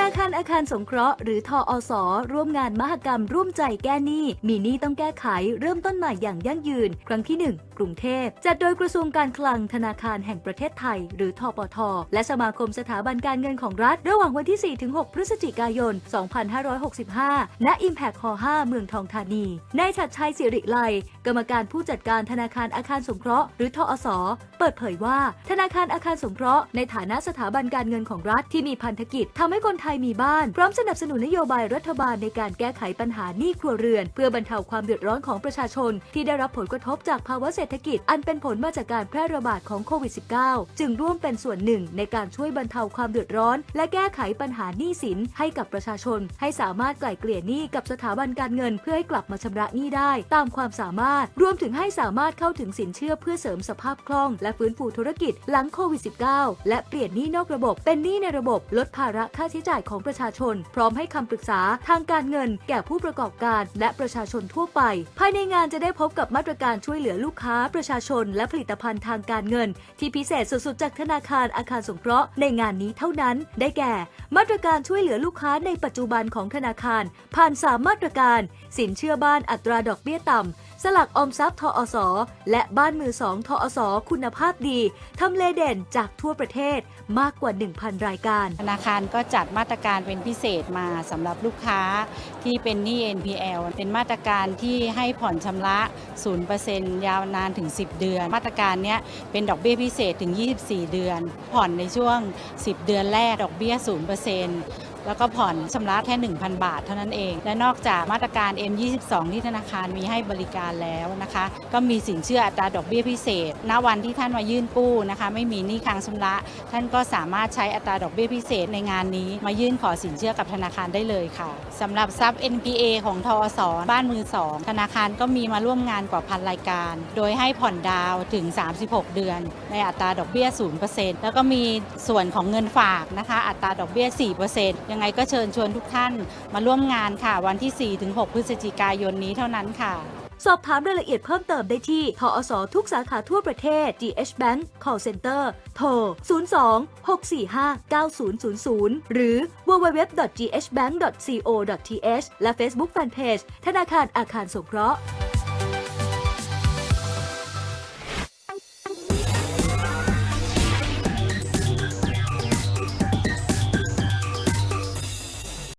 นาคารอาคารสงเคราะห์หรือทออสร่วมงานมหกรรมร่วมใจแก้หนี้ มีหนี้ต้องแก้ไขเริ่มต้นใหม่อย่างยั่งยืน ครั้งที่ 1 กรุงเทพ จัดโดยกระทรวงการคลังธนาคารแห่งประเทศไทย หรือทปท และสมาคมสถาบันการเงินของรัฐ ระหว่างวันที่ 4-6 พฤศจิกายน 2565 ณ Impact Hall 5เมืองทองธานีนายชัดชัยสิริไลกรรมการผู้จัดการธนาคารอาคารสงเคราะห์หรือทอสเปิดเผยว่า ธนาคารอาคารสงเคราะห์ในฐานะสถาบันการเงินของรัฐที่มีพันธกิจทำให้คนไทยมีบ้าน พร้อมสนับสนุนนโยบายรัฐบาลในการแก้ไขปัญหาหนี้ครัวเรือน เพื่อบรรเทาความเดือดร้อนของประชาชน ที่ได้รับผลกระทบจากภาวะเศรษฐกิจ อันเป็นผลมาจากการแพร่ระบาดของโควิด -19 จึงร่วมเป็นส่วนหนึ่งในการช่วยบรรเทาความเดือดร้อน และแก้ไขปัญหาหนี้สินให้กับประชาชน ให้สามารถไกล่เกลี่ยหนี้กับสถาบันการเงิน เพื่อให้กลับมาชำระหนี้ได้ ตามความสามารถ รวมถึงให้สามารถเข้าถึงสินเชื่อเพื่อเสริมสภาพคล่อง และฟื้นฟูธุรกิจหลังโควิด -19 และเปลี่ยนหนี้นอกระบบเป็นหนี้ในระบบลดภาระค่าใช้จ่ายของประชาชน พร้อมให้คำปรึกษาทางการเงิน แก่ผู้ประกอบการ และประชาชนทั่วไป ภายในงานจะได้พบกับมาตรการช่วยเหลือลูกค้า ประชาชน และผลิตภัณฑ์ทางการเงิน ที่พิเศษสุดๆ จากธนาคารอาคารสงเคราะห์ในงานนี้เท่านั้น ได้แก่ มาตรการช่วยเหลือลูกค้าในปัจจุบันของธนาคาร ผ่าน3มาตรการ สินเชื่อบ้านอัตราดอกเบี้ยต่ำสลักออมทรัพย์ทอสและบ้านมือสองทอสคุณภาพดีทำเลเด่นจากทั่วประเทศมากกว่า 1,000 รายการ ธนาคารก็จัดมาตรการเป็นพิเศษมาสำหรับลูกค้าที่เป็นหนี้ NPL เป็นมาตรการที่ให้ผ่อนชำระ 0%ยาวนานถึง 10 เดือน มาตรการนี้เป็นดอกเบี้ยพิเศษถึง 24 เดือน ผ่อนในช่วง 10 เดือนแรกดอกเบี้ย 0% แล้วก็ผ่อนชำระแค่ 1,000 บาทเท่านั้นเอง และนอกจากมาตรการ M22 ที่ธนาคารมีให้บริการแล้วนะคะ ก็มีสินเชื่ออัตราดอกเบี้ยพิเศษ ณ วันที่ท่านมายื่นกู้นะคะ ไม่มีหนี้ค้างชำระ ท่านก็สามารถใช้อัตราดอกเบี้ยพิเศษในงานนี้ มายื่นขอสินเชื่อกับธนาคารได้เลยค่ะสำหรับซับ NPA ของทอสบ้านมือสองธนาคารก็มีมาร่วมงานกว่าพันรายการ โดยให้ผ่อนดาวถึง 36 เดือน ในอัตราดอกเบี้ย 0%แล้วก็มีส่วนของเงินฝากนะคะ อัตราดอกเบี้ย 4%ยังไงก็เชิญชวนทุกท่านมาร่วมงานค่ะ วันที่ 4-6 พฤศจิกายนนี้เท่านั้นค่ะ สอบถามรายละเอียดเพิ่มเติมได้ที่ทอสทุกสาขาทั่วประเทศ GH Bank Call Center โทร 02 645 9000 หรือ www.ghbank.co.th และ Facebook Fanpage ธนาคารอาคารสงเคราะห์